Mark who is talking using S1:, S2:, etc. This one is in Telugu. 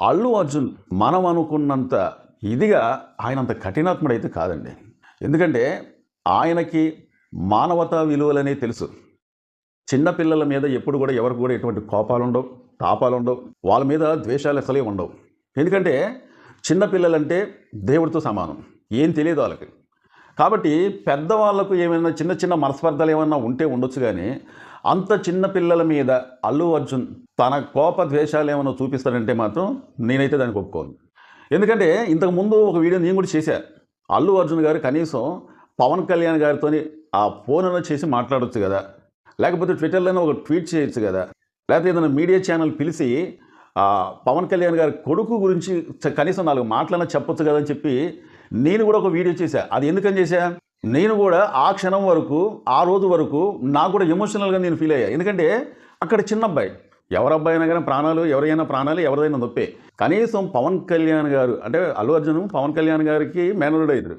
S1: అల్లు అర్జున్ మనం అనుకున్నంత ఇదిగా ఆయన అంత కఠినాత్ముడైతే కాదండి. ఎందుకంటే ఆయనకి మానవతా విలువలనే తెలుసు. చిన్నపిల్లల మీద ఎప్పుడు కూడా ఎవరికి కూడా ఎటువంటి కోపాలు ఉండవు తాపాలు ఉండవు వాళ్ళ మీద ద్వేషాలు అసలే ఉండవు. ఎందుకంటే చిన్నపిల్లలంటే దేవుడితో సమానం. ఏం తెలియదు వాళ్ళకి. కాబట్టి పెద్దవాళ్ళకు ఏమైనా చిన్న చిన్న మనస్పర్ధలు ఏమైనా ఉంటే ఉండొచ్చు కానీ అంత చిన్న పిల్లల మీద అల్లు అర్జున్ తన కోప ద్వేషాలు ఏమైనా చూపిస్తాడంటే మాత్రం నేనైతే దానికి ఒప్పుకోను. ఎందుకంటే ఇంతకు ముందు ఒక వీడియో నేను కూడా చేశా. అల్లు అర్జున్ గారు కనీసం పవన్ కళ్యాణ్ గారితో ఆ ఫోన్ అనేది చేసి మాట్లాడవచ్చు కదా. లేకపోతే ట్విట్టర్లోనే ఒక ట్వీట్ చేయొచ్చు కదా. లేకపోతే ఏదైనా మీడియా ఛానల్ పిలిచి పవన్ కళ్యాణ్ గారి కొడుకు గురించి కనీసం నాలుగు మాటలన్నా చెప్పొచ్చు కదా అని చెప్పి నేను కూడా ఒక వీడియో చేశా. అది ఎందుకని చేశా? నేను కూడా ఆ క్షణం వరకు ఆ రోజు వరకు నాకు కూడా ఎమోషనల్గా నేను ఫీల్ అయ్యా. ఎందుకంటే అక్కడ చిన్న అబ్బాయి ఎవరి అబ్బాయి అయినా కానీ ప్రాణాలు ఎవరైనా ప్రాణాలు ఎవరిదైనా నొప్పే. కనీసం పవన్ కళ్యాణ్ గారు అంటే అల్లు అర్జున్ పవన్ కళ్యాణ్ గారికి మేనరుడు అయ్యారు